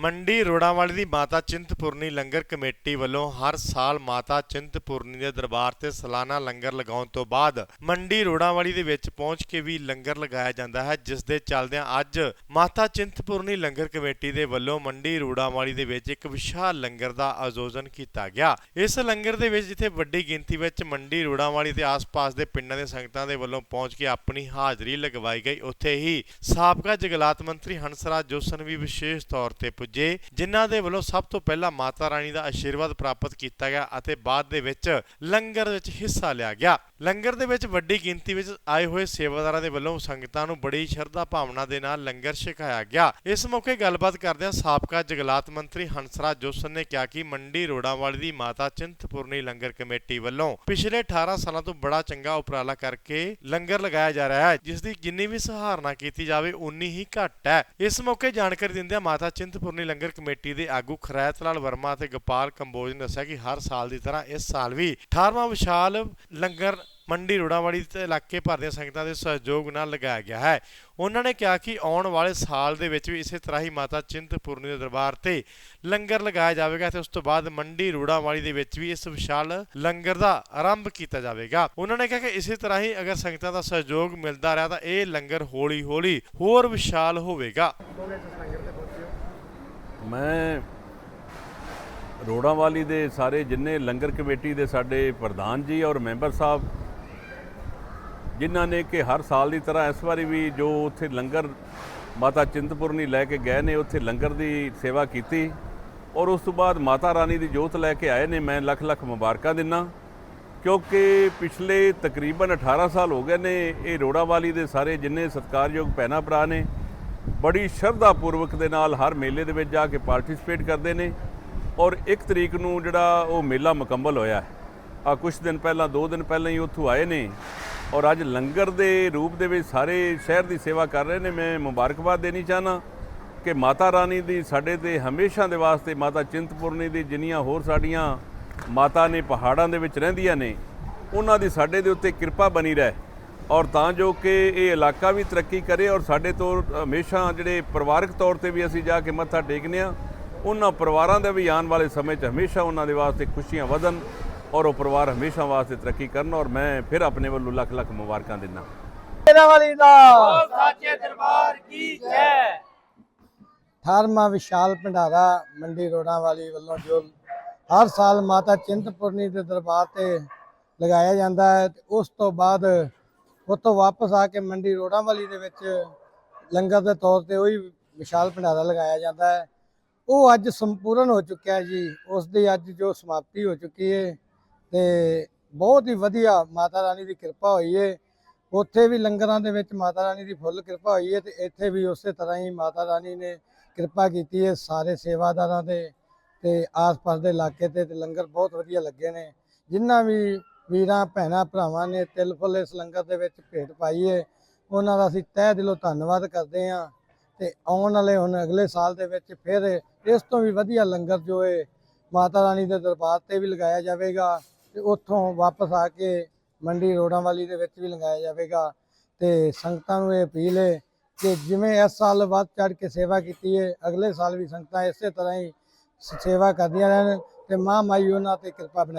ਮੰਡੀ ਰੋੜਾਂਵਾਲੀ ਦੀ ਮਾਤਾ ਚਿੰਤਪੁਰਨੀ ਲੰਗਰ ਕਮੇਟੀ ਵੱਲੋਂ ਹਰ ਸਾਲ ਮਾਤਾ ਚਿੰਤਪੁਰਨੀ ਦੇ ਦਰਬਾਰ ਤੇ ਸਾਲਾਨਾ ਲੰਗਰ ਲਗਾਉਣ ਤੋਂ ਬਾਅਦ ਮੰਡੀ ਰੋੜਾਂਵਾਲੀ ਦੇ ਵਿੱਚ ਪਹੁੰਚ ਕੇ ਵੀ ਲੰਗਰ ਲਗਾਇਆ ਜਾਂਦਾ ਹੈ, ਜਿਸ ਦੇ ਚੱਲਦਿਆਂ ਅੱਜ ਮਾਤਾ ਚਿੰਤਪੁਰਨੀ ਲੰਗਰ ਕਮੇਟੀ ਦੇ ਵੱਲੋਂ ਮੰਡੀ ਰੋੜਾਂਵਾਲੀ ਦੇ ਵਿੱਚ ਇੱਕ ਵਿਸ਼ਾਲ ਲੰਗਰ ਦਾ ਆਯੋਜਨ ਕੀਤਾ ਗਿਆ। ਇਸ ਲੰਗਰ ਦੇ ਵਿੱਚ ਜਿੱਥੇ ਵੱਡੀ ਗਿਣਤੀ ਵਿੱਚ ਮੰਡੀ ਰੋੜਾਂਵਾਲੀ ਤੇ ਆਸ-ਪਾਸ ਦੇ ਪਿੰਡਾਂ ਦੇ ਸੰਗਤਾਂ ਦੇ ਵੱਲੋਂ ਪਹੁੰਚ ਕੇ ਆਪਣੀ ਹਾਜ਼ਰੀ ਲਗਵਾਈ ਗਈ, ਉੱਥੇ ਹੀ ਸਾਬਕਾ ਜਗਲਾਤ ਮੰਤਰੀ ਹੰਸਰਾਜ ਜੋਸਨ ਵੀ ਵਿਸ਼ੇਸ਼ ਤੌਰ ਤੇ ਪੁੱਜੇ, ਜਿਨ੍ਹਾਂ ਦੇ ਵੱਲੋਂ ਸਭ ਤੋਂ ਪਹਿਲਾਂ ਮਾਤਾ ਰਾਣੀ ਦਾ ਆਸ਼ੀਰਵਾਦ ਪ੍ਰਾਪਤ ਕੀਤਾ ਗਿਆ ਅਤੇ ਬਾਅਦ ਦੇ ਵਿੱਚ ਲੰਗਰ ਵਿੱਚ ਹਿੱਸਾ ਲਿਆ ਗਿਆ। ਲੰਗਰ ਦੇ ਵਿੱਚ ਵੱਡੀ ਗਿਣਤੀ ਵਿੱਚ ਆਏ ਹੋਏ ਸੇਵਾਦਾਰਾਂ ਦੇ ਵੱਲੋਂ ਸੰਗਤਾਂ ਨੂੰ ਬੜੀ ਸ਼ਰਧਾ ਭਾਵਨਾ ਦੇ ਨਾਲ ਲੰਗਰ ਛਕਾਇਆ ਗਿਆ। ਇਸ ਮੌਕੇ ਗੱਲਬਾਤ ਕਰਦਿਆਂ ਸਾਬਕਾ ਜਗਲਾਤ ਮੰਤਰੀ ਹੰਸਰਾਜ ਜੋਸਨ ਨੇ ਕਿਹਾ ਕਿ ਮੰਡੀ ਰੋੜਾਵਾਲੀ ਦੀ ਮਾਤਾ ਚਿੰਤਪੁਰਨੀ ਲੰਗਰ ਕਮੇਟੀ ਵੱਲੋਂ ਪਿਛਲੇ 18 ਸਾਲਾਂ ਤੋਂ ਬੜਾ ਚੰਗਾ ਉਪਰਾਲਾ ਕਰਕੇ ਲੰਗਰ ਲਗਾਇਆ ਜਾ ਰਿਹਾ ਹੈ, ਜਿਸ ਦੀ ਜਿੰਨੀ ਵੀ ਸਹਾਰਨਾ ਕੀਤੀ ਜਾਵੇ, ਉਨੀ ਹੀ ਘੱਟ ਹੈ। ਇਸ ਮੌਕੇ ਜਾਣਕਾਰੀ ਦਿੰਦਿਆਂ ਮਾਤਾ ਚਿੰਤਪੁਰਨੀ ਲੰਗਰ ਕਮੇਟੀ ਦੇ ਆਗੂ ਖਰੈਤ ਲਾਲ ਵਰਮਾ ਅਤੇ ਗੋਪਾਲ ਕੰਬੋਜ ਨੇ ਦੱਸਿਆ ਕਿ ਹਰ ਸਾਲ ਦੀ ਤਰ੍ਹਾਂ ਇਸ ਸਾਲ ਵੀ 18ਵਾਂ ਵਿਸ਼ਾਲ ਲੰਗਰ ਮੰਡੀ ਰੋੜਾਵਾੜੀ ਤੇ ਇਲਾਕੇ ਭਰ ਦੀਆਂ ਸੰਗਤਾਂ ਦੇ ਸਹਿਯੋਗ ਨਾਲ ਲਗਾਇਆ ਗਿਆ ਹੈ। ਉਹਨਾਂ ਨੇ ਕਿਹਾ ਕਿ ਆਉਣ ਵਾਲੇ ਸਾਲ ਦੇ ਵਿੱਚ ਵੀ ਇਸੇ ਤਰ੍ਹਾਂ ਹੀ ਮਾਤਾ ਚਿੰਤਪੁਰਨੀ ਦੇ ਦਰਬਾਰ ਤੇ ਲੰਗਰ ਲਗਾਇਆ ਜਾਵੇਗਾ ਤੇ ਉਸ ਤੋਂ ਬਾਅਦ ਮੰਡੀ ਰੋੜਾਵਾਲੀ ਦੇ ਵਿੱਚ ਵੀ ਇਸ ਵਿਸ਼ਾਲ ਲੰਗਰ ਦਾ ਆਰੰਭ ਕੀਤਾ ਜਾਵੇਗਾ। ਉਹਨਾਂ ਨੇ ਕਿਹਾ ਕਿ ਇਸੇ ਤਰ੍ਹਾਂ ਹੀ ਅਗਰ ਸੰਗਤਾਂ ਦਾ ਸਹਿਯੋਗ ਮਿਲਦਾ ਰਿਹਾ ਤਾਂ ਇਹ ਲੰਗਰ ਹੌਲੀ-ਹੌਲੀ ਹੋਰ ਵਿਸ਼ਾਲ ਹੋਵੇਗਾ। ਮੈਂ ਰੋੜਾਵਾਲੀ ਦੇ ਸਾਰੇ ਜਿੰਨੇ ਲੰਗਰ ਕਮੇਟੀ ਦੇ ਸਾਡੇ ਪ੍ਰਧਾਨ ਜੀ ਔਰ ਮੈਂਬਰ ਸਾਹਿਬ ਜਿਨ੍ਹਾਂ ਨੇ ਕਿ ਹਰ ਸਾਲ ਦੀ ਤਰ੍ਹਾਂ ਇਸ ਵਾਰੀ ਵੀ ਜੋ ਉੱਥੇ ਲੰਗਰ ਮਾਤਾ ਚਿੰਤਪੁਰਨੀ ਲੈ ਕੇ ਗਏ ਨੇ, ਉੱਥੇ ਲੰਗਰ ਦੀ ਸੇਵਾ ਕੀਤੀ ਔਰ ਉਸ ਤੋਂ ਬਾਅਦ ਮਾਤਾ ਰਾਣੀ ਦੀ ਜੋਤ ਲੈ ਕੇ ਆਏ ਨੇ। ਮੈਂ ਲੱਖ ਲੱਖ ਮੁਬਾਰਕਾਂ ਦਿੰਨਾ, ਕਿਉਂਕਿ ਪਿਛਲੇ ਤਕਰੀਬਨ 18 ਸਾਲ ਹੋ ਗਏ ਨੇ ਇਹ ਰੋੜਾਵਾਲੀ ਦੇ ਸਾਰੇ ਜਿੰਨੇ ਸਤਿਕਾਰਯੋਗ ਭੈਣਾਂ ਭਰਾ ਨੇ, ਬੜੀ ਸ਼ਰਧਾ ਪੂਰਵਕ ਦੇ ਨਾਲ ਹਰ ਮੇਲੇ ਦੇ ਵਿੱਚ ਜਾ ਕੇ ਪਾਰਟਿਸਿਪੇਟ ਕਰਦੇ ਨੇ ਔਰ ਇੱਕ ਤਰੀਕ ਨੂੰ ਜਿਹੜਾ ਉਹ ਮੇਲਾ ਮੁਕੰਮਲ ਹੋਇਆ ਹੈ। ਆ ਕੁਝ ਦਿਨ ਪਹਿਲਾਂ 2 ਦਿਨ ਪਹਿਲਾਂ ਹੀ ਉੱਥੋਂ ਆਏ ਨੇ ਔਰ ਅੱਜ ਲੰਗਰ ਦੇ ਰੂਪ ਦੇ ਵਿੱਚ ਸਾਰੇ ਸ਼ਹਿਰ ਦੀ ਸੇਵਾ ਕਰ ਰਹੇ ਨੇ। ਮੈਂ ਮੁਬਾਰਕਬਾਦ ਦੇਣੀ ਚਾਹਨਾ ਕਿ ਮਾਤਾ ਰਾਣੀ ਦੀ, ਸਾਡੇ ਤੇ ਹਮੇਸ਼ਾ ਦੇ ਵਾਸਤੇ ਮਾਤਾ ਚਿੰਤਪੁਰਨੀ ਦੀ, ਜਿੰਨੀਆਂ ਹੋਰ ਸਾਡੀਆਂ ਮਾਤਾ ਨੇ ਪਹਾੜਾਂ ਦੇ ਵਿੱਚ ਰਹਿੰਦੀਆਂ ਨੇ, ਉਹਨਾਂ ਦੀ ਸਾਡੇ ਦੇ ਉੱਤੇ ਕਿਰਪਾ ਬਣੀ ਰਹੇ ਔਰ ਤਾਂ ਜੋ ਕਿ ਇਹ ਇਲਾਕਾ ਵੀ ਤਰੱਕੀ ਕਰੇ ਔਰ ਸਾਡੇ ਤੋਂ ਹਮੇਸ਼ਾ ਜਿਹੜੇ ਪਰਿਵਾਰਕ ਤੌਰ ਤੇ ਵੀ ਅਸੀਂ ਜਾ ਕੇ ਮੱਥਾ ਟੇਕਨੇ ਆ, ਉਹਨਾਂ ਪਰਿਵਾਰਾਂ ਦੇ ਵੀ ਆਉਣ ਵਾਲੇ ਸਮੇਂ 'ਚ ਹਮੇਸ਼ਾ ਉਹਨਾਂ ਦੇ ਵਾਸਤੇ ਖੁਸ਼ੀਆਂ ਵਧਣ ਔਰ ਉਹ ਪਰਿਵਾਰ ਹਮੇਸ਼ਾ ਵਾਸਤੇ ਤਰੱਕੀ ਕਰਨ ਔਰ ਮੈਂ ਫਿਰ ਆਪਣੇ ਵੱਲੋਂ ਲੱਖ ਲੱਖ ਮੁਬਾਰਕਾਂ ਦਿੰਦਾ। ਤੇਰਾ ਵਾਲੀ ਦਾ। ਸਾਚੇ ਦਰਬਾਰ ਕੀ ਜੈ। 18ਵਾਂ ਵਿਸ਼ਾਲ ਭੰਡਾਰਾ ਮੰਡੀ ਰੋਡਾਂ ਵਾਲੀ ਵੱਲੋਂ ਜੋ ਹਰ ਸਾਲ ਮਾਤਾ ਚਿੰਤਪੁਰਨੀ ਦੇ ਦਰਬਾਰ ਤੇ ਲਗਾਇਆ ਜਾਂਦਾ ਹੈ ਉਸ ਤੋਂ ਬਾਅਦ ਉੱਥੋਂ ਵਾਪਸ ਆ ਕੇ ਮੰਡੀ ਰੋਡਾਂ ਵਾਲੀ ਦੇ ਵਿੱਚ ਲੰਗਰ ਦੇ ਤੌਰ ਤੇ ਉਹੀ ਵਿਸ਼ਾਲ ਭੰਡਾਰਾ ਲਗਾਇਆ ਜਾਂਦਾ ਹੈ। ਉਹ ਅੱਜ ਸੰਪੂਰਨ ਹੋ ਚੁੱਕਿਆ ਜੀ। ਉਸ ਦੀ ਅੱਜ ਜੋ ਸਮਾਪਤੀ ਹੋ ਚੁੱਕੀ ਹੈ। ਤੇ ਬਹੁਤ ਹੀ ਵਧੀਆ ਮਾਤਾ ਰਾਣੀ ਦੀ ਕਿਰਪਾ ਹੋਈ ਹੈ ਉੱਥੇ ਵੀ ਲੰਗਰਾਂ ਦੇ ਵਿੱਚ ਮਾਤਾ ਰਾਣੀ ਦੀ ਫੁੱਲ ਕਿਰਪਾ ਹੋਈ ਹੈ ਤੇ ਇੱਥੇ ਵੀ ਉਸੇ ਤਰ੍ਹਾਂ ਹੀ ਮਾਤਾ ਰਾਣੀ ਨੇ ਕਿਰਪਾ ਕੀਤੀ ਹੈ ਸਾਰੇ ਸੇਵਾਦਾਰਾਂ ਦੇ ਤੇ ਆਸ-ਪਾਸ ਦੇ ਇਲਾਕੇ ਤੇ ਤੇ ਲੰਗਰ ਬਹੁਤ ਵਧੀਆ ਲੱਗੇ ਨੇ। ਜਿਨ੍ਹਾਂ ਵੀ ਵੀਰਾਂ, ਭੈਣਾਂ, ਭਰਾਵਾਂ ਨੇ ਤਿਲ ਫੁੱਲ ਇਸ ਲੰਗਰ ਦੇ ਵਿੱਚ ਭੇਟ ਪਾਈ ਹੈ ਉਹਨਾਂ ਦਾ ਅਸੀਂ ਤਹਿ ਦਿਲੋਂ ਧੰਨਵਾਦ ਕਰਦੇ ਹਾਂ ਤੇ ਆਉਣ ਵਾਲੇ ਹੁਣ ਅਗਲੇ ਸਾਲ ਦੇ ਵਿੱਚ ਫਿਰ ਇਸ ਤੋਂ ਵੀ ਵਧੀਆ ਲੰਗਰ ਜੋ ਹੈ ਮਾਤਾ ਰਾਣੀ ਦੇ ਦਰਬਾਰ ਤੇ ਵੀ ਲਗਾਇਆ ਜਾਵੇਗਾ। ਤੇ ਉੱਥੋਂ ਵਾਪਸ ਆ ਕੇ ਮੰਡੀ ਰੋਡਾਂ ਵਾਲੀ ਦੇ ਵਿੱਚ ਵੀ ਲਗਾਇਆ ਜਾਵੇਗਾ। ਤੇ ਸੰਗਤਾਂ ਨੂੰ ਇਹ ਅਪੀਲ ਹੈ ਕਿ ਜਿਵੇਂ ਇਸ ਸਾਲ ਵੱਧ ਚੜ ਕੇ ਸੇਵਾ ਕੀਤੀ ਹੈ, ਅਗਲੇ ਸਾਲ ਵੀ ਸੰਗਤਾਂ ਇਸੇ ਤਰ੍ਹਾਂ ਹੀ ਸ- ਸੇਵਾ ਕਰਦੀਆਂ ਰਹਿਣ ਤੇ ਮਾਂ ਮਾਈ ਉਹਨਾਂ ਤੇ ਕਿਰਪਾ ਬਣਾਈ